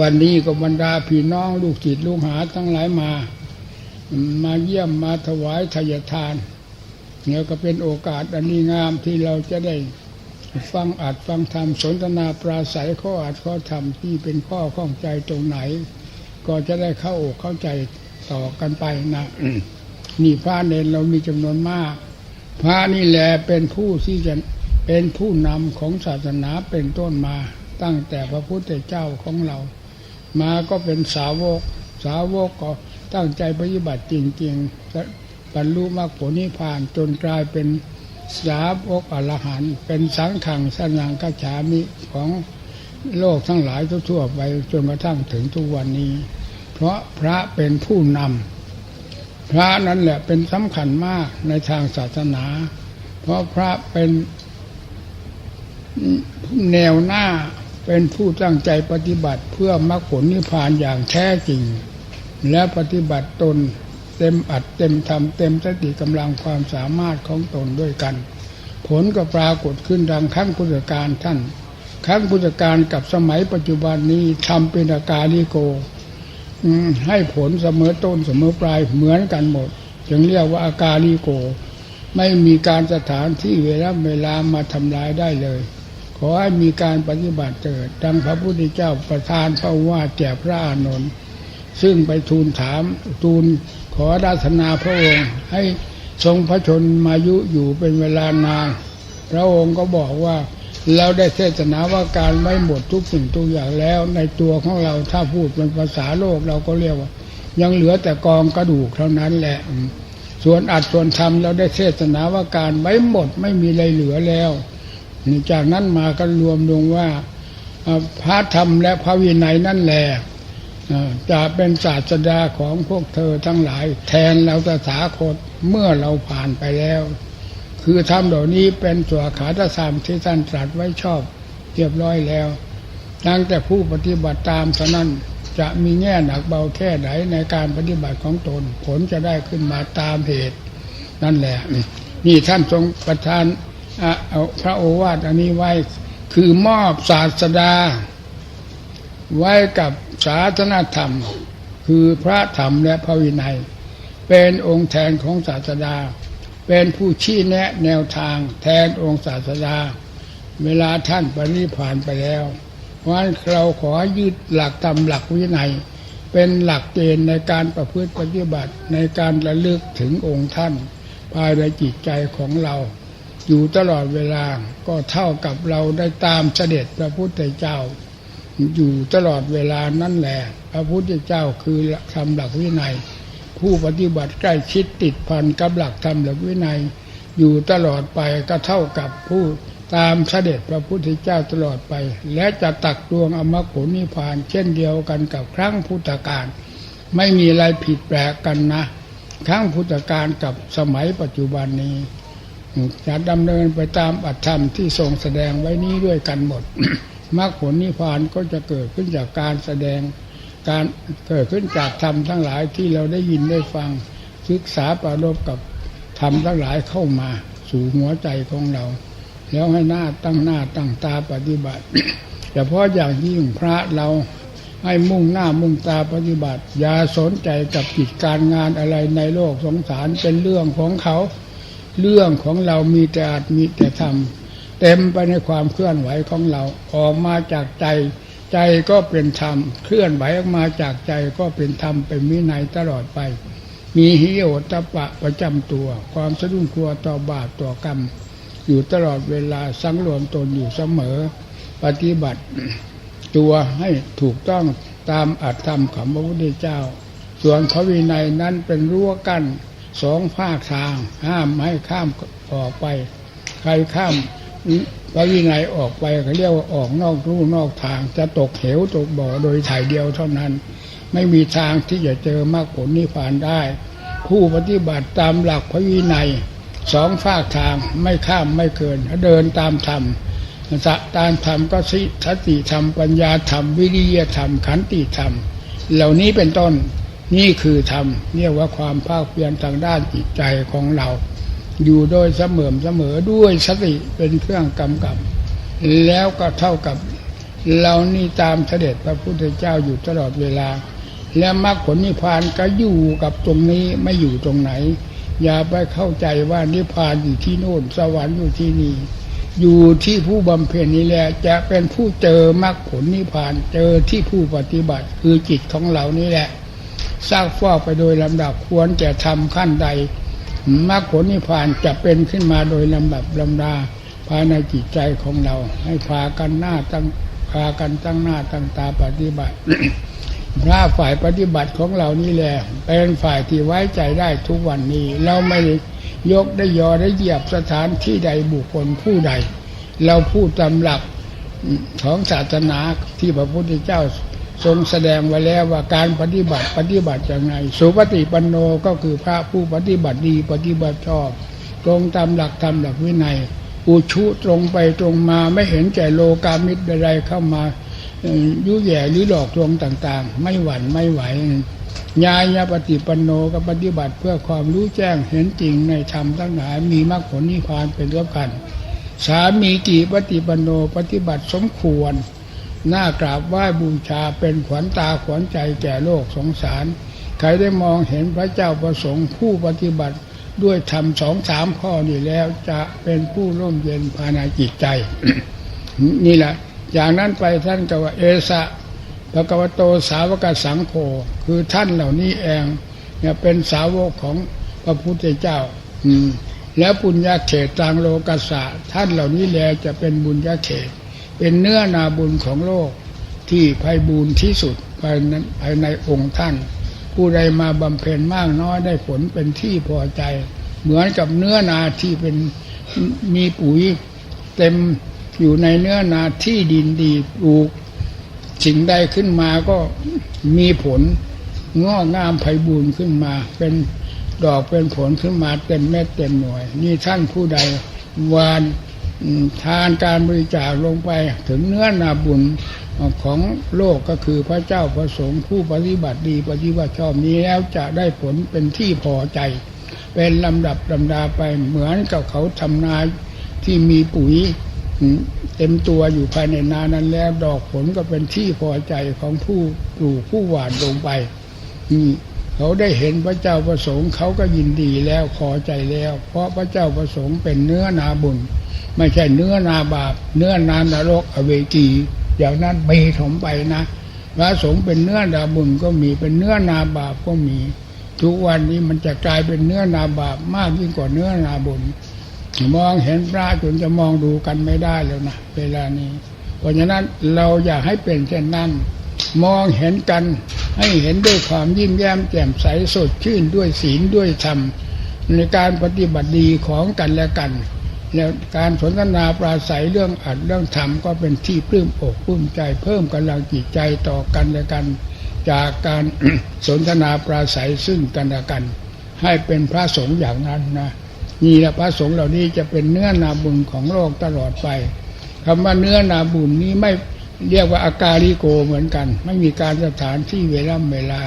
วันนี้ก็บรรดาพี่น้องลูกศิษย์ลูกหาทั้งหลายมา มาเยี่ยมมาถวายทายทานเนี่ยก็เป็นโอกาสอันนี้งามที่เราจะได้ฟังอัดฟังธรรมสนทนาปราศัยข้ออัดข้อธรรมที่เป็นข้อข้องใจตรงไหน ก็จะได้เข้าอกเข้าใจต่อกันไปนะนี่พระเนรเรามีจำนวนมาก พระนี่แหละเป็นผู้ที่จะเป็นผู้นำของศาสนาเป็นต้นมา ตั้งแต่พระพุทธเจ้าของเรา มาก็เป็นสาวก สาวกก็ตั้งใจปฏิบัติจริงๆบรรลุมรรคผลนิพพานจนกลายเป็นสาวกอรหันเป็นสังขังสนังกัจฉามิของโลกทั้งหลายทั่วๆไปจนกระทั่งถึงทุกวันนี้ เพราะพระเป็นผู้นำพระนั้นแหละเป็นสำคัญมากในทางศาสนา เพราะพระเป็นแนวหน้า เป็นผู้ตั้งใจปฏิบัติเพื่อมรรคผลนิพพานอย่างแท้จริง และปฏิบัติตนเต็มอัดเต็มทำเต็มสติกำลังความสามารถของตนด้วยกัน ผลก็ปรากฏขึ้นดังขั้งพุทธการท่านครั้งพุทธการกับสมัยปัจจุบันนี้ทำเป็นอาการิโกให้ผลเสมอต้นเสมอปลายเหมือนกันหมด จึงเรียกว่าอาการิโก ไม่มีการสถานที่เวลาเวลามาทำลายได้เลย อให้มีการปฏิบัติเกิดดังพระพุทธเจ้าประทานพระว่าแก่พระอานนท์ซึ่งไปทูลถามทูลขอราธนาพระองค์ให้ทรงพระชนมายุอยู่เป็นเวลานานพระองค์ก็บอกว่าเราได้เทศนาว่าการไม่หมดทุกสิ่งทุกอย่างแล้ว ในตัวของเราถ้าพูดเป็นภาษาโลกเราก็เรียกว่า ยังเหลือแต่กองกระดูกเท่านั้นแหละ ส่วนอัดส่วนทำเราได้เทศนาว่าการไม่หมดไม่มีอะไรเหลือแล้ว จากนั้นมาก็รวมลงว่าพระธรรมและพระวินัยนั่นแหละจะเป็นศาสดาของพวกเธอทั้งหลาย แทนเราตถาคตเมื่อเราผ่านไปแล้ว คือธรรมเหล่านี้เป็นตัวขาตสามที่ท่านตรัสไว้ชอบเรียบร้อยแล้วดังแต่ผู้ปฏิบัติตามเท่านั้นจะมีแง่หนักเบาแค่ไหนในการปฏิบัติของตน ผลจะได้ขึ้นมาตามเหตุ นั่นแหละ นี่ท่านทรงประทาน พระโอวาทอันนี้ไว้ คือมอบศาสดา ไว้กับศาสนธรรม คือพระธรรมและพระวินัย เป็นองค์แทนของศาสดา เป็นผู้ชี้แนะแนวทางแทนองค์ศาสดา เวลาท่านปริพานไปแล้วเพราะฉะนั้นเราขอยึดหลักธรรมหลักวินัย เป็นหลักเกณฑ์ในการประพฤติปฏิบัติในการระลึกถึงองค์ท่าน ภายในจิตใจของเรา อยู่ตลอดเวลาก็เท่ากับเราได้ตามเสด็จพระพุทธเจ้า อยู่ตลอดเวลานั่นแหละ พระพุทธเจ้าคือทำหลักวินัย ผู้ปฏิบัติใกล้ชิดติดพันกับหลักธรรมหลักวินัย อยู่ตลอดไปก็เท่ากับผู้ตามเสด็จพระพุทธเจ้าตลอดไป และจะตักตวงอมรรคผลนิพพาน เช่นเดียวกันกับครั้งพุทธกาลไม่มีอะไรผิดแปลกกันนะ ครั้งพุทธกาลกับสมัยปัจจุบันนี้ จะดำเนินไปตามอัตธรรมที่ทรงแสดงไว้นี้ด้วยกันหมดมรรคผลนิพพานก็จะเกิดขึ้นจากการแสดงการเกิดขึ้นจากธรรมทั้งหลายที่เราได้ยินได้ฟังศึกษาประรบกับธรรมทั้งหลายเข้ามา สู่หัวใจของเรา แล้วให้หน้าตั้งหน้าตั้งตาปฏิบัติเฉพาะอย่างยิ่งพระเราให้มุ่งหน้ามุ่งตาปฏิบัติ อย่าสนใจกับกิจการงานอะไรในโลกสงสารเป็นเรื่องของเขา เรื่องของเรามีแต่อาจมีแต่ทำเต็มไปในความเคลื่อนไหวของเราออกมาจากใจ ใจก็เป็นธรรมเคลื่อนไหวออกมาจากใจก็เป็นธรรมเป็นวินัยตลอดไป มีฮิโอตปะประจำตัว ความสะดุ้งกลัวต่อบาปต่อกรรม อยู่ตลอดเวลาสังรวมตนอยู่เสมอ ปฏิบัติตัวให้ถูกต้องตามอัตธรรมของพระพุทธเจ้า ส่วนพระวินัยนั้นเป็นรั้วกั้น สองภาคทาง ห้ามไม่ให้ข้ามออกไป ใครข้ามพระวินัยออกไปเขาเรียกว่าออกนอกรูนอกทาง จะตกเหวตกบ่อโดยถ่ายเดียวเท่านั้น ไม่มีทางที่จะเจอมรรคผลนิพพานได้ ผู้ปฏิบัติตามหลักพระวินัยสองภาคทางไม่ข้ามไม่เกินเดินตามธรรมสะตามธรรมก็สิสติธรรมปัญญาธรรม วิริยธรรมขันติธรรม เหล่านี้เป็นต้น นี่คือธรรมเรียกว่าความภาคเพียรทางด้านจิตใจของเรา อยู่โดยเสมอเสมอด้วยสติเป็นเครื่องกำกับ แล้วก็เท่ากับเรานี่ตามเสด็จพระพุทธเจ้าอยู่ตลอดเวลา และมรรคผลนิพพานก็อยู่กับตรงนี้ไม่อยู่ตรงไหน อย่าไปเข้าใจว่านิพพานอยู่ที่โน่นสวรรค์อยู่ที่นี่อยู่ที่ผู้บำเพ็ญนี้แหละจะเป็นผู้เจอมรรคผลนิพพานเจอที่ผู้ปฏิบัติคือจิตของเรานี่แหละ สร้างฟอกไปโดยลำดับควรจะทำขั้นใดมรรคผลนิพพานจะเป็นขึ้นมาโดยลำดับลำดาภายในจิตใจของเรา ให้พากันหน้าตั้งพากันตั้งหน้าตั้งตาปฏิบัติพระฝ่ายปฏิบัติของเรานี่แหละเป็นฝ่ายที่ไว้ใจได้ทุกวันนี้ เราไม่ยกได้ยอได้เหยียบสถานที่ใดบุคคลผู้ใด เราพูดตามหลักของศาสนาที่พระพุทธเจ้า ทรงแสดงไว้แล้วว่าการปฏิบัติปฏิบัติอย่างไรสุปฏิปันโนก็คือพระผู้ปฏิบัติดีปฏิบัติชอบ ตรงตามหลักธรรมหลักวินัย อุชุตรงไปตรงมาไม่เห็นแก่โลกามิตรใดๆเข้ามาเอ่ยแย่หรือหลอกลวงต่างๆ ไม่หวั่นไม่ไหวญาญาปฏิปันโนก็ปฏิบัติเพื่อความรู้แจ้งเห็นจริงในธรรมทั้งหลายมีมรรคผลนิพพานเป็นรื่องกันสามีกี่ปฏิปันโนปฏิบัติสมควร หน้ากราบไหว้บูชาเป็นขวัญตาขวัญใจแก่โลกสงสาร ใครได้มองเห็นพระเจ้าประสงค์ผู้ปฏิบัติด้วยธรรมสองสามข้อนี้แล้วจะเป็นผู้ร่มเย็นภายในจิตใจ นี่แหละ อย่างนั้นไปท่านก็ว่าเอสะพระกวโตสาวกสังโฆคือท่านเหล่านี้เองเนี่ยเป็นสาวกของพระพุทธเจ้า อืม แล้วปุญญาเขตตังโลกัสสะท่านเหล่านี้แลจะเป็นบุญญาเขต เป็นเนื้อนาบุญของโลกที่ไพบูรณ์ที่สุดภายในภายในองค์ท่าน ผู้ใดมาบำเพ็ญมากน้อยได้ผลเป็นที่พอใจ เหมือนกับเนื้อนาที่เป็นมีปุ๋ยเต็มอยู่ในเนื้อนาที่ดินดีปลูกสิ่งใดขึ้นมาก็มีผลงอกงามไพบูรณ์ขึ้นมา เป็นดอกเป็นผลขึ้นมาเต็มเม็ดเต็มหน่วย นี่ท่านผู้ใดวาน ทานการบริจาคลงไปถึงเนื้อนาบุญของโลกก็คือพระเจ้าประสงค์ผู้ปฏิบัติดีปฏิบัติชอบนี้แล้วจะได้ผลเป็นที่พอใจ เป็นลำดับลำดาไปเหมือนกับเขาทำนาที่มีปุ๋ยเต็มตัวอยู่ภายในนานั้นแล้วดอกผลก็เป็นที่พอใจของผู้ปลูกผู้หว่านลงไปอืม เขาได้เห็นพระเจ้าประสงค์เขาก็ยินดีแล้วพอใจแล้ว เพราะพระเจ้าประสงค์เป็นเนื้อนาบุญ ไม่ใช่เนื้อนาบาป เนื้อนานรกอเวจีอย่างนั้นมีถมไปนะพระสงฆ์เป็นเนื้อนาบุญก็มีเป็นเนื้อนาบาปก็มี ทุกวันนี้มันจะกลายเป็นเนื้อนาบาปมากยิ่งกว่าเนื้อนาบุญมองเห็นพระจนจะมองดูกันไม่ได้แล้วนะเวลานี้ เพราะฉะนั้นเราอยากให้เป็นเช่นนั้น มองเห็นกันให้เห็นด้วยความยิ้มแย้มแจ่มใสสดชื่นด้วยศีลด้วยธรรม ในการปฏิบัติดีของกันและกัน แล้วการสนทนาปราศัยเรื่องอัดเรื่องธรรมก็เป็นที่ปลื้มอกปลื้มใจเพิ่มกำลังจิตใจต่อกันและกัน จากการสนทนาปราศัยซึ่งกันและกัน ให้เป็นพระสงฆ์อย่างนั้นนะนี่แหละพระสงฆ์เหล่านี้จะเป็นเนื้อนาบุญของโลกตลอดไปคำว่าเนื้อนาบุญนี้ไม่ เรียกว่าอาการิโกเหมือนกัน ไม่มีการสถานที่เวลาเวลา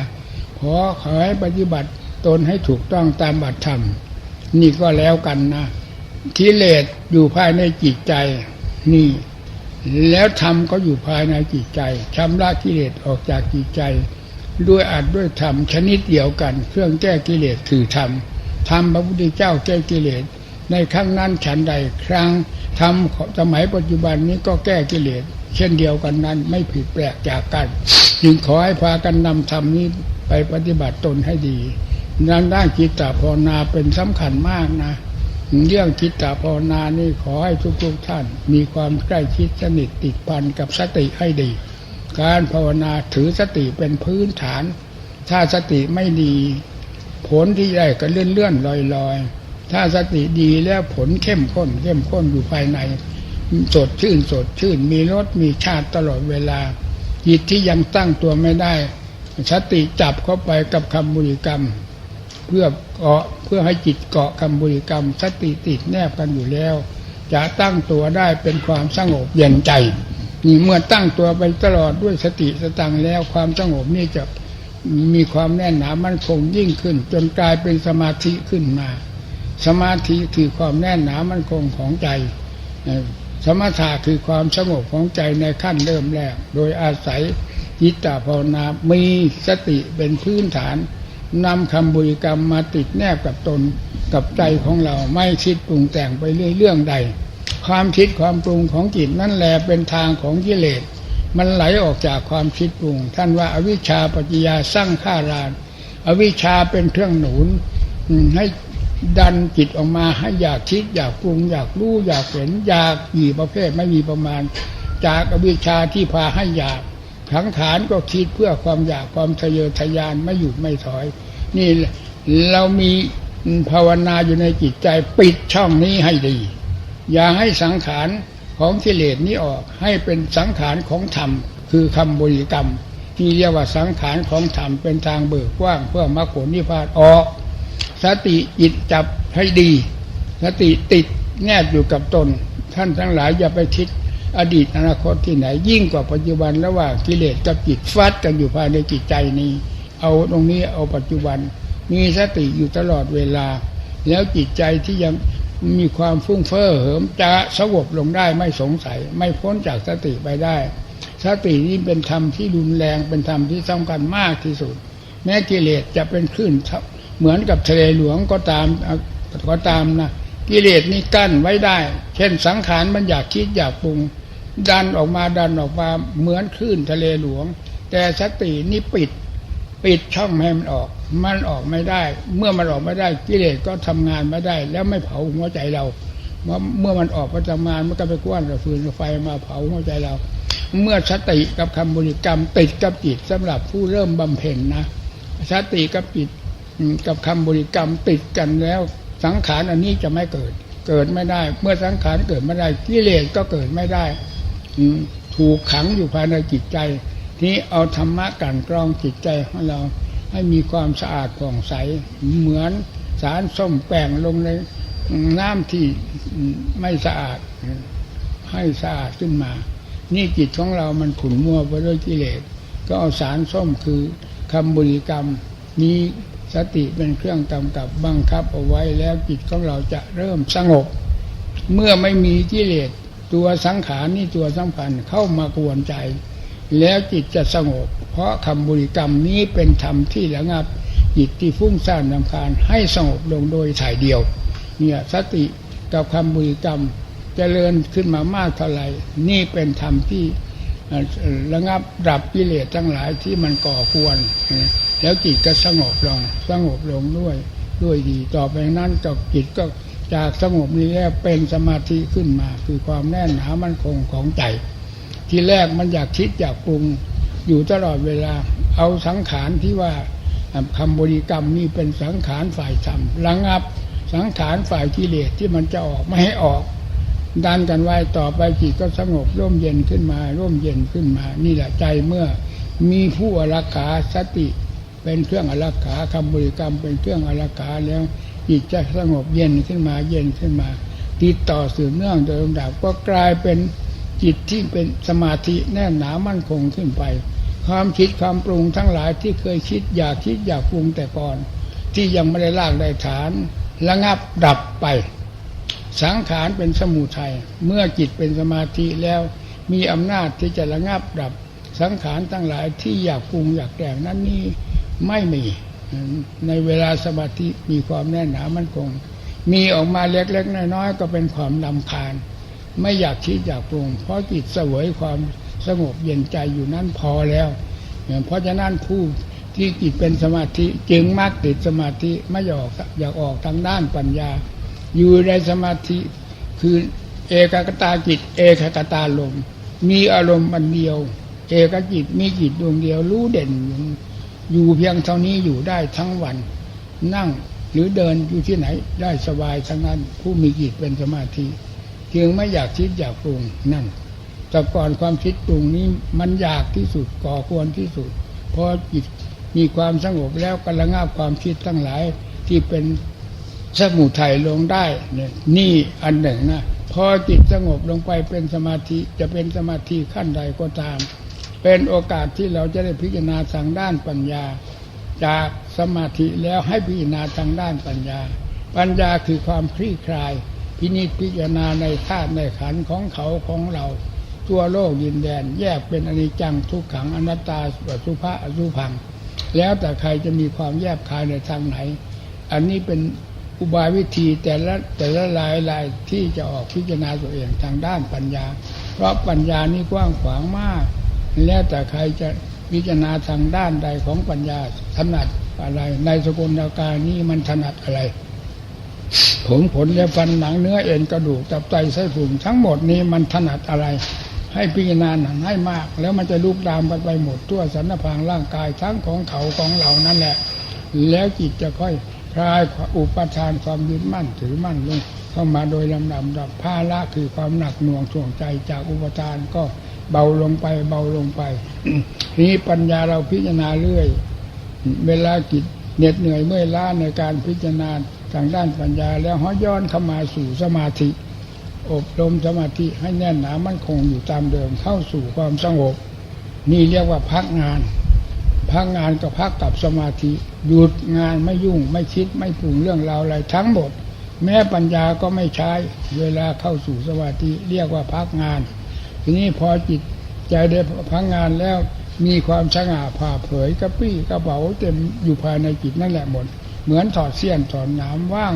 ขอขอให้ปฏิบัติตนให้ถูกต้องตามบัตรธรรม นี่ก็แล้วกันนะกิเลสอยู่ภายในจิตใจ นี่ แล้วธรรมก็อยู่ภายในจิตใจชำระกิเลสออกจากจิตใจ ด้วยอัดด้วยธรรมชนิดเดียวกัน เครื่องแก้กิเลสคือธรรมธรรมพระพุทธเจ้าแก้กิเลสในครั้งนั้นฉันใดครั้งธรรมขอสมัยปัจจุบันนี้ก็แก้กิเลสเช่นเดียวกันนั้น ไม่ผิดแปลกจากกันจึงขอให้พากันนำธรรมนี้ไปปฏิบัติตนให้ดีด้านด้านจิตตภาวนาเป็นสำคัญมากนะ เรื่องจิตตภาวนานี่ขอให้ทุกๆท่าน มีความใกล้ชิดสนิทติดพันกับสติให้ดี การภาวนาถือสติเป็นพื้นฐาน ถ้าสติไม่ดี ผลที่ได้ก็เลื่อนเลื่อนลอยลอยถ้าสติดีแล้วผลเข้มข้นเข้มข้นอยู่ภายใน สดชื่นสดชื่น มีรสมีชาติตลอดเวลา จิตที่ยังตั้งตัวไม่ได้สติจับเข้าไปกับคำบริกรรม เพื่อเกาะเพื่อให้จิตเกาะคำบริกรรม สติติดแนบกันอยู่แล้ว จะตั้งตัวได้เป็นความสงบเย็นใจนี่เมื่อตั้งตัวไปตลอดด้วยสติสตังแล้วความสงบนี่จะมีความแน่นหนามั่นคงยิ่งขึ้น จนกลายเป็นสมาธิขึ้นมา สมาธิคือความแน่นหนามั่นคงของใจ สมถะคือความสงบของใจในขั้นเริ่มแรก โดยอาศัยจิตตภาวนา มีสติเป็นพื้นฐานนำคำบุญกรรมมาติดแนบกับตนกับใจของเราไม่คิดปรุงแต่งไปเรื่อยเรื่องใด ความคิดความปรุงของจิตนั่นแหละเป็นทางของกิเลส มันไหลออกจากความคิดปรุง ท่านว่าอาวิชชาปัจจยาสร้างข้ารานอวิชชาเป็นเครื่องหนุนให้ ดันจิตออกมาให้อยากคิดอยากปรุงอยากรู้อยากเห็นอยากกี่ประเภทไม่มีประมาณ จากอวิชชาที่พาให้อยากขังขานก็คิดเพื่อความอยากความทะเยอทะยานไม่หยุดไม่ถอย นี่เรามีภาวนาอยู่ในจิตใจปิดช่องนี้ให้ดี อย่าให้สังขารของกิเลสนี้ออกให้เป็นสังขารของธรรม คือคำบริกรรม ที่เรียกว่าสังขารของธรรมเป็นทางเบิกกว้างเพื่อมรรคผลนิพพานออก สติจิตจับให้ดี สติติดแนบอยู่กับตน ท่านทั้งหลายอย่าไปคิดอดีตอนาคตที่ไหน ยิ่งกว่าปัจจุบันระหว่างกิเลสกับจิตฟัดกันอยู่ภายในจิตใจนี้ เอาตรงนี้เอาปัจจุบัน มีสติอยู่ตลอดเวลา แล้วจิตใจที่ยังมีความฟุ้งเฟ้อเหิมจะสงบลงได้ไม่สงสัย ไม่พ้นจากสติไปได้ สตินี้เป็นธรรมที่รุนแรงเป็นธรรมที่สำคัญมากที่สุด แม้กิเลสจะเป็นคลื่น เหมือนกับทะเลหลวงก็ตามก็ตามนะกิเลสนี่กั้นไว้ได้ เช่นสังขารมันอยากคิดอยากปรุง ดันออกมาดันออกมาเหมือนคลื่นทะเลหลวง แต่สตินี่ปิดปิดช่องให้มันออก มันออกไม่ได้ เมื่อมันออกไม่ได้กิเลสก็ทำงานไม่ได้ แล้วไม่เผาหัวใจเรา เมื่อมันออกประจำงานมันก็ไปกว้านกับฟืนกับไฟมาเผาหัวใจเรา เมื่อสติกับคำบริกรรมติดกับจิตสำหรับผู้เริ่มบำเพ็ญนะสติกับจิต กับคำบริกรรมติดกันแล้ว สังขารอันนี้จะไม่เกิด เกิดไม่ได้ เมื่อสังขารเกิดไม่ได้กิเลสก็เกิดไม่ได้ถูกขังอยู่ภายในจิตใจ ที่เอาธรรมะกันกรองจิตใจของเรา ให้มีความสะอาดผ่องใสเหมือนสารส้มแป้งลงในน้ำที่ไม่สะอาด ให้สะอาดขึ้นมา นี่จิตของเรามันขุ่นมัวไปด้วยกิเลสก็เอาสารส้มคือคำบริกรรมนี้ สติเป็นเครื่องกำกับบังคับเอาไว้แล้วจิตของเราจะเริ่มสงบ เมื่อไม่มีกิเลสตัวสังขารนี่ตัวสำคัญเข้ามากวนใจ แล้วจิตจะสงบ เพราะคำบริกรรมนี้เป็นธรรมที่ระงับจิตที่ฟุ้งซ่านลำคาญให้สงบลงโดยถ่ายเดียว เนี่ยสติกับคำบริกรรมจเจริญขึ้นมามากเท่าไหร่นี่เป็นธรรมที่ระงับดับกิเลสทั้งหลายที่มันก่อควร แล้วจิตก็สงบลงสงบลงด้วยด้วยดี ต่อไปนั้นกับจิตก็จากสงบนี้แล้วเป็นสมาธิขึ้นมา คือความแน่นหนามันคงของใจ ที่แรกมันอยากคิดอยากปรุงอยู่ตลอดเวลาเอาสังขารที่ว่าคำบริกรรมนี่เป็นสังขารฝ่ายธรรมระงับสังขารฝ่ายกิเลสที่มันจะออกไม่ให้ออก ดันกันไว้ต่อไปจิตก็สงบร่มเย็นขึ้นมา ร่มเย็นขึ้นมา นี่แหละใจเมื่อมีผู้อรักขาสติ เป็นเครื่องอรักขาคำบริกรรมเป็นเครื่องอรักขาแล้วจิตจะสงบเย็นขึ้นมาเย็นขึ้นมาติดต่อสืบเนื่องโดยลำดับก็กลายเป็นจิตที่เป็นสมาธิแน่นหนามั่นคงขึ้นไป ความคิดความปรุงทั้งหลายที่เคยคิดอยากคิดอยากปรุงแต่ก่อน ที่ยังไม่ได้ลากได้ฐานระงับดับไป สังขารเป็นสมุทัยเมื่อจิตเป็นสมาธิแล้วมีอำนาจที่จะระงับดับ สังขารทั้งหลายที่อยากปรุงอยากแต่งนั้นนี่ ไม่มี ในเวลาสมาธิมีความแน่นหนามั่นคง มีออกมาเล็กๆน้อยๆก็เป็นความลำคาญ ไม่อยากคิดอยากปรุง เพราะจิตเสวยความสงบเย็นใจอยู่นั้นพอแล้วเพราะฉะนั้นผู้ที่จิตเป็นสมาธิจึงมักติดสมาธิไม่อยากอยากออกทางด้านปัญญา อยู่ในสมาธิคือเอกกตาจิต เอกกตาลมมีอารมณ์อันเดียว เอกจิตมีจิตดวงเดียวรู้เด่นอยู่ อยู่เพียงเท่านี้อยู่ได้ทั้งวัน นั่งหรือเดินอยู่ที่ไหนได้สบายทั้งนั้น ผู้มีจิตเป็นสมาธิจึงไม่อยากคิดอยากปรุงนั่นแต่ก่อนความคิดปรุงนี้มันอยากที่สุดก่อควรที่สุดเพราะจิตมีความสงบแล้วก็ระงับความคิดทั้งหลายที่เป็นสมุทัยลงได้เนี่ยนี่อันหนึ่งนะพอจิตสงบลงไปเป็นสมาธิจะเป็นสมาธิขั้นใดก็ตาม เป็นโอกาสที่เราจะได้พิจารณาทางด้านปัญญา จากสมาธิแล้วให้พิจารณาทางด้านปัญญา ปัญญาคือความคลี่คลาย พินิจพิจารณาในธาตุในขันธ์ของเขาของเราทั่วโลกดินแดน แยกเป็นอนิจจังทุกขังอนัตตาสุภาอสุพัง แล้วแต่ใครจะมีความแยบคายในทางไหน อันนี้เป็นอุบายวิธีแต่ละแต่ละลายลายที่จะออกพิจารณาตัวเองทางด้านปัญญา เพราะปัญญานี่กว้างขวางมาก แล้วแต่ใครจะพิจารณาทางด้านใดของปัญญาถนัดอะไร ในสกุลอาการนี้มันถนัดอะไร ผมขนเล็บฟันหนังเนื้อเอ็นกระดูกตับไตไส้พุงทั้งหมดนี้มันถนัดอะไร ให้พิจารณาหนังให้มาก แล้วมันจะลุกลามไปไปหมดทั่วสันพางร่างกายทั้งของเขาของเรานั่นแหละ แล้วจิตจะค่อยคลายอุปทานความยึดมั่นถือมั่นลงเข้ามาโดยลำดับดับภาระคือความหนักหน่วงท่วงใจจากอุปทานก็ เบาลงไปเบาลงไปนี้ปัญญาเราพิจารณาเรื่อย เวลาจิตเหน็ดเหนื่อยเมื่อยล้าในการพิจารณาทางด้านปัญญาแล้วห้อยย้อนเข้ามาสู่สมาธิ อบรมสมาธิให้แน่นหนามั่นคงอยู่ตามเดิมเข้าสู่ความสงบ นี่เรียกว่าพักงาน พักงานก็พักกับสมาธิหยุดงานไม่ยุ่งไม่คิดไม่ปรุงเรื่องราวอะไรทั้งหมด แม้ปัญญาก็ไม่ใช้ เวลาเข้าสู่สมาธิเรียกว่าพักงาน ทีนี้พอจิตใจได้พักงานแล้วมีความสง่าผ่าเผยกระปี้กระเป๋าเต็มอยู่ภายในจิตนั่นแหละหมด เหมือนถอดเสี้ยนถอนหนามว่าง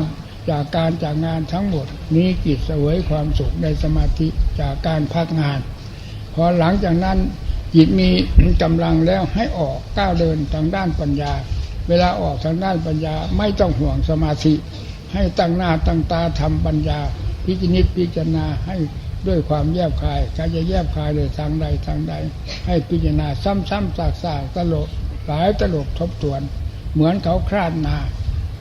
จากการจากงานทั้งหมด นี้จิตเสวยความสุขในสมาธิจากการพักงาน พอหลังจากนั้นจิตมีกำลังแล้วให้ออกก้าวเดินทางด้านปัญญา เวลาออกทางด้านปัญญาไม่ต้องห่วงสมาธิ ให้ตั้งหน้าตั้งตาทำปัญญา พิจนิจพิจารณาให้ ด้วยความแยบคายการจะแยบคายเลยทางใดทางใด ให้พิจารณาซ้ำๆซากๆตลบหลายตลบทบทวน เหมือนเขาคลาดนา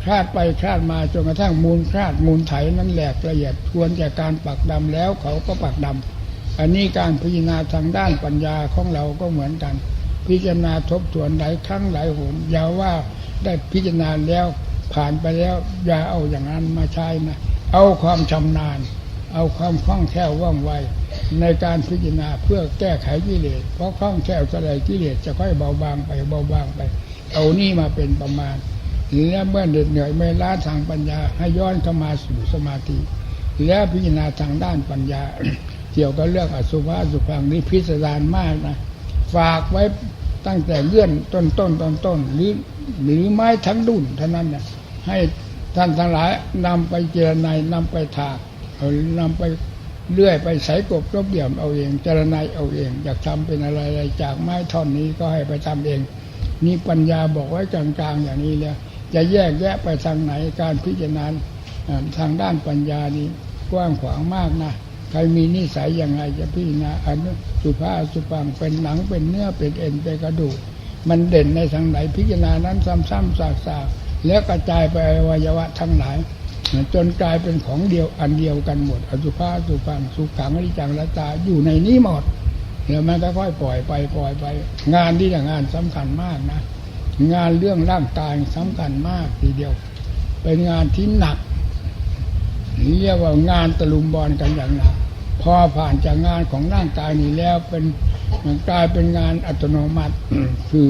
คลาดไปคลาดมาจนกระทั่งมูลคลาดมูลไถนั้นแหลกละเอียดทวนจากการปักดำแล้วเขาก็ปักดำอันนี้การพิจารณาทางด้านปัญญาของเราก็เหมือนกัน พิจารณาทบทวนหลายครั้งหลายหนอย่าว่าได้พิจารณาแล้วผ่านไปแล้วอย่าเอาอย่างนั้นมาใช้นะ เอาความชำนาญ เอาความคล่องแคล่วว่องไวในการพิจารณาเพื่อแก้ไขกิเลสเพราะคล่องแคล่วจะไรกิเลสจะค่อยเบาบางไปเบาบางไป เอานี่มาเป็นประมาณและเมื่อเหน็ดเหนื่อยไม่ล้าทางปัญญาให้ย้อนเข้ามาสู่สมาธิ แล้วพิจารณาทางด้านปัญญา เกี่ยวกับเรื่องอสุภะสุพังนี่พิสดารมากนะฝากไว้ตั้งแต่เลื่อนต้นต้นต้นต้นหรือหรือไม้ทั้งดุนเท่านั้นเนี่ยให้ท่านทั้งหลายนำไปเจรนายนำไปถาก เอานำไปเลื่อยไปใส่กบรบเบี่ยมเอาเองเจรนายเอาเอง อยากทำเป็นอะไรอะไรจากไม้ท่อนนี้ก็ให้ไปทำเอง นี่ปัญญาบอกไว้กลางๆอย่างนี้แล้วจะแยกแยะไปทางไหนการพิจารณาทางด้านปัญญานี้กว้างขวางมากนะใครมีนิสัยยังไงจะพิจารณาอนุสุภาสุปังเป็นหนังเป็นเนื้อเป็นเอ็นเป็นกระดูกมันเด่นในทางไหนพิจารณานั้นซ้ำๆซากๆแล้วกระจายไปอวัยวะทั้งหลาย จนกลายเป็นของเดียวอันเดียวกันหมด อสุภาสุปังสุขังอริจังละตาอยู่ในนี้หมดแล้วมันก็ค่อยปล่อยไปปล่อยไป งานที่งานสำคัญมากนะ งานเรื่องร่างกายสำคัญมากทีเดียว เป็นงานที่หนักเรียกว่างานตะลุมบอลกันอย่างหนักพอผ่านจากงานของร่างกายนี้แล้วเป็นมันกลายเป็นงานอัตโนมัติ คือ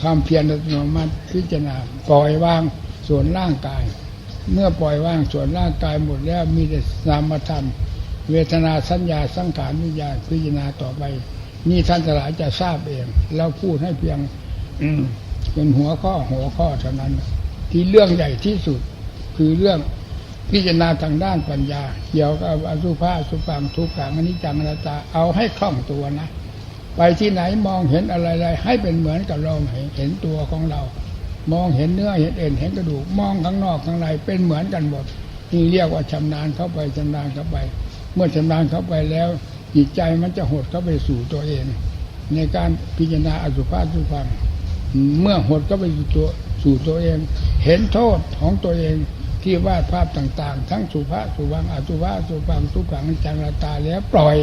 ความเพียรอัตโนมัติพิจารณาปล่อยวางส่วนร่างกาย เมื่อปล่อยว่างส่วนร่างกายหมดแล้วมีแต่นามธรรม เวทนาสัญญาสังขารวิญญาณพิจารณาต่อไป นี่ท่านทั้งหลายจะทราบเองเราพูดให้เพียงอืเป็นหัวข้อหัวข้อเท่านั้น ที่เรื่องใหญ่ที่สุดคือเรื่องพิจารณาทางด้านปัญญา เกี่ยวกับอสุภะสุปังทุกขังอนิจจังนัตตาเอาให้คล่องตัวนะ ไปที่ไหนมองเห็นอะไรๆให้เป็นเหมือนกับเราเห็นตัวของเรา มองเห็นเนื้อเห็นเอ็นเห็นกระดูกมองข้างนอกข้างในเป็นเหมือนกันหมดนี่เรียกว่าชำนาญเข้าไปชำนาญเข้าไป เมื่อชำนาญเข้าไปแล้ว จิตใจมันจะหดเข้าไปสู่ตัวเอง ในการพิจารณาอสุภะอสุพังเมื่อหดก็ไปสู่ตัวสู่ตัวเอง เห็นโทษของตัวเองที่วาดภาพต่างๆ ทั้งสุภาสุวังอสุภาสุวังทุกขังนิจังอนัตาแล้วปล่อย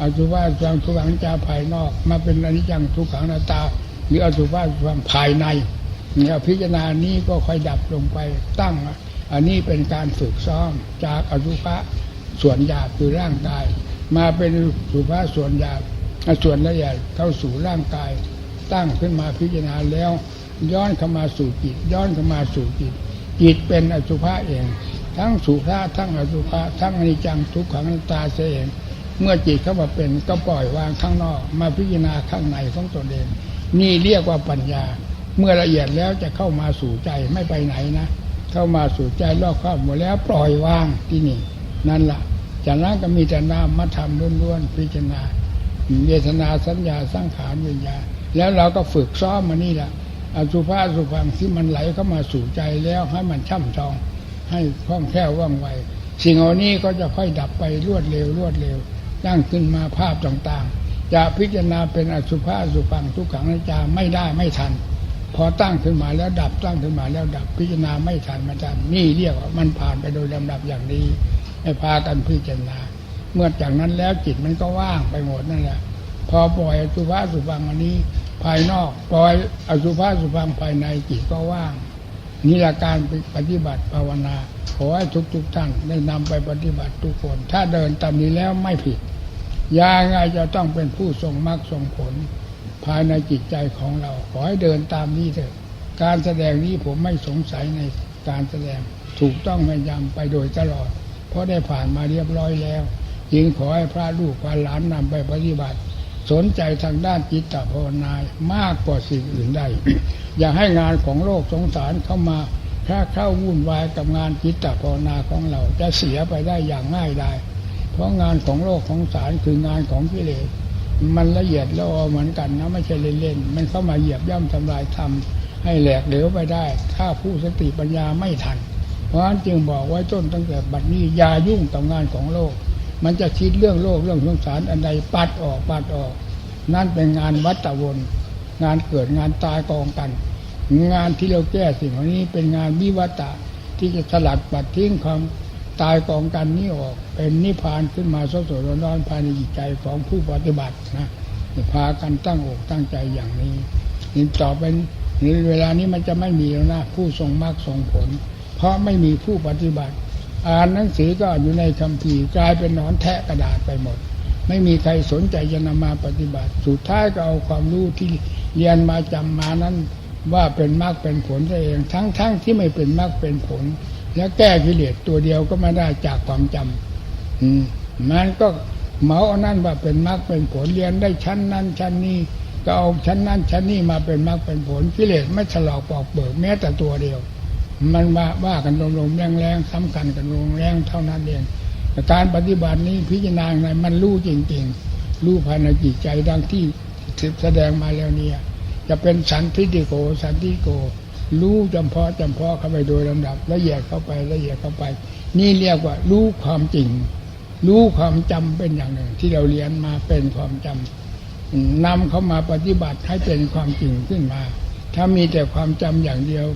อสุภาสุวังทุกขังจาภายนอก มาเป็นอนิจจังทุกขังนัตา หรืออสุภาสุวังภายใน เนี่ยพิจารณานี้ก็ค่อยดับลงไปตั้ง อันนี้เป็นการฝึกซ้อมจากอสุภะส่วนหยาบคือร่างกาย มาเป็นสุภาพส่วนหยาบส่วนละเอียดเข้าสู่ร่างกาย ตั้งขึ้นมาพิจารณาแล้ว ย้อนเข้ามาสู่จิตย้อนเข้ามาสู่จิตจิตเป็นอสุภะเอง ทั้งสุภาทั้งอสุภะทั้งอนิจจังทุกขังตาเสียเองเมื่อจิตเข้ามาเป็นก็ปล่อยวางข้างนอก มาพิจารณาข้างในของตนเอง นี่เรียกว่าปัญญา เมื่อละเอียดแล้วจะเข้ามาสู่ใจไม่ไปไหนนะ เข้ามาสู่ใจรอบครอบหมดแล้วปล่อยวางที่นี่ นั่นละ่ะจากนั้นก็มีแต่นามมาทำล้วนๆพิจารณาเวทนาสัญญาสังขารวิญญาแล้วเราก็ฝึกซ้อมมานี่แหละอสุภาอสุพังที่มันไหลเข้ามาสู่ใจแล้วให้มันช่ำชอง ให้คล่องแคล่วว่องไวสิ่งเหล่านี้ก็จะค่อยดับไปรวดเร็วรวดเร็วตั้งขึ้นมาภาพต่างๆ จะพิจารณาเป็นอสุภาอสุพังทุกขังนิจจาไม่ได้ไม่ทัน พอตั้งขึ้นมาแล้วดับตั้งขึ้นมาแล้วดับพิจารณาไม่ทันม่ทันนี่เรียกว่ามันผ่านไปโดยลำดับอย่างนี้ให้พากันพิจารณา เมื่อจากนั้นแล้วจิตมันก็ว่างไปหมดนั่นแหละ พอปล่อยอสุภาสุพังอันนี้ ภายนอกปล่อยอสุภาสุพังภายในจิตก็ว่างนี่ละการปฏิบัติภาวนาขอให้ทุกๆท่านได้นำไปปฏิบัติทุกคน ถ้าเดินตามนี้แล้วไม่ผิดยังไงจะต้องเป็นผู้ทรงมรรคทรงผล ภายในจิตใจของเรา ขอให้เดินตามนี้เถอะ การแสดงนี้ผมไม่สงสัยในการแสดงถูกต้องไม่ยำไปโดยตลอด เพราะได้ผ่านมาเรียบร้อยแล้วยิงขอให้พระลูกพระหลานนำไปปฏิบัติ สนใจทางด้านจิตตภาวนามากกว่าสิ่งอื่นใดอย่าให้งานของโลกสงสารเข้ามาถ้าเข้าวุ่นวายกับงานจิตตภาวนาของเราจะเสียไปได้อย่างง่ายได้เพราะงานของโลกของสารคืองานของกิเลส มันละเอียดละออเหมือนกันนะไม่ใช่เล่นๆมันเข้ามาเหยียบย่ำทำลายทำให้แหลกเหลวไปได้ ถ้าผู้สติปัญญาไม่ทัน เพราะฉะนั้นจึงบอกไว้ต้นตั้งแต่บัดนี้อย่ายุ่งกับงานของโลก มันจะคิดเรื่องโลกเรื่องสงสารอันใดปัดออกปัดออก นั่นเป็นงานวัตวนงานเกิดงานตายกองกัน งานที่เราแก้สิ่งเหล่านี้เป็นงานวิวัตะที่จะสลัดปัดทิ้งความ ตายกองกันนี้ออกเป็นนิพพานขึ้นมาสดสดร้อนๆภายในจิตใจของผู้ปฏิบัตินะพากันตั้งอกตั้งใจอย่างนี้นี่ต่อเป็นเวลานี้มันจะไม่มีแล้วนะผู้ทรงมรรคทรงผล เพราะไม่มีผู้ปฏิบัติ อ่านหนังสือก็อยู่ในคัมภีร์กลายเป็นนอนแทะกระดาษไปหมด ไม่มีใครสนใจจะนำมาปฏิบัติ สุดท้ายก็เอาความรู้ที่เรียนมาจำมานั้นว่าเป็นมรรคเป็นผลตัวเอง ทั้งๆทที่ไม่เป็นมรรคเป็นผล แล้วแก้กิเลสตัวเดียวก็ไม่ได้จากความจำอืมมันก็เหมาเอานั่นว่าเป็นมรรคเป็นผลเรียนได้ชั้นนั้นชั้นนี้ก็เอาชั้นนั้นชั้นนี้มาเป็นมรรคเป็นผลกิเลสไม่ฉลอกปอกเบิกแม้แต่ตัวเดียว มันว่าว่ากันลมๆแรงๆสำคัญกันลงแรงเท่านั้นเองแต่การปฏิบัตินี้พิจารณาในมันรู้จริงๆ รู้ภายในจิตใจดังที่แสดงมาแล้วเนี่ย จะเป็นสันทิฏฐิโกสันทิฏฐิโก รู้จำเพาะจำเพาะเข้าไปโดยลำดับละเอียดเข้าไปละเอียดเข้าไป นี่เรียกว่า รู้ความจริง รู้ความจำเป็นอย่างหนึ่ง ที่เราเรียนมาเป็นความจำนำเข้ามาปฏิบัติให้เป็นความจริงขึ้นมา ถ้ามีแต่ความจำอย่างเดียว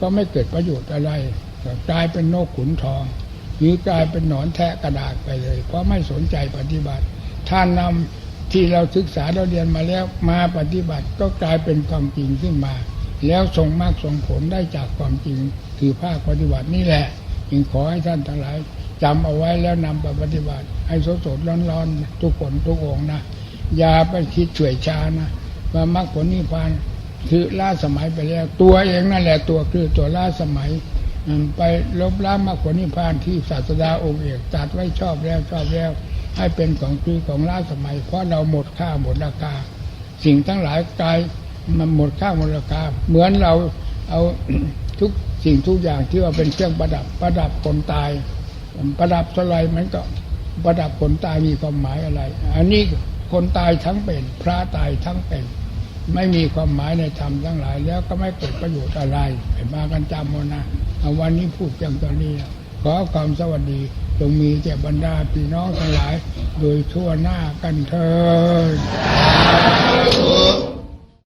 ก็ไม่เกิดประโยชน์อะไรกลายเป็นนกขุนทอง หรือกลายเป็นหนอนแทะกระดาษไปเลย เพราะไม่สนใจปฏิบัติถ้านำที่เราศึกษาเราเรียนมาแล้วมาปฏิบัติก็กลายเป็นความจริงขึ้นมา แล้วส่งมากส่งผลได้จากความจริงคือภาคปฏิบัตินี่แหละ จึงขอให้ท่านทั้งหลายจำเอาไว้แล้วนำไปปฏิบัติ ให้สดสดร้อนร้อนๆทุกคนทุกองนะ อย่าไปคิดเฉยชานะว่ามรรคผลนิพพานคือล่าสมัยไปแล้ว ตัวเองนั่นแหละตัวคือตัวล่าสมัยไปลบล้างมรรคผลนิพพานที่ศาสดาองค์เอกจัดไว้ชอบแล้วชอบแล้ว ให้เป็นของคือของล้าสมัย เพราะเราหมดค่าหมดราคา สิ่งทั้งหลายกาย มันหมดค่าหมดราคา เหมือนเราเอาทุกสิ่งทุกอย่างที่ว่าเป็นเครื่องประดับประดับคนตาย ประดับเท่าไรมันก็ประดับคนตายมีความหมายอะไร อันนี้คนตายทั้งเป็น พระตายทั้งเป็น ไม่มีความหมายในธรรมทั้งหลาย แล้วก็ไม่เกิดประโยชน์อะไรให้มากันจำเอานะเอาวันนี้พูดเพียงตอนนี้ขอความสวัสดีจงมีแก่บรรดาพี่น้องทั้งหลาย โดยทั่วหน้ากันเถิด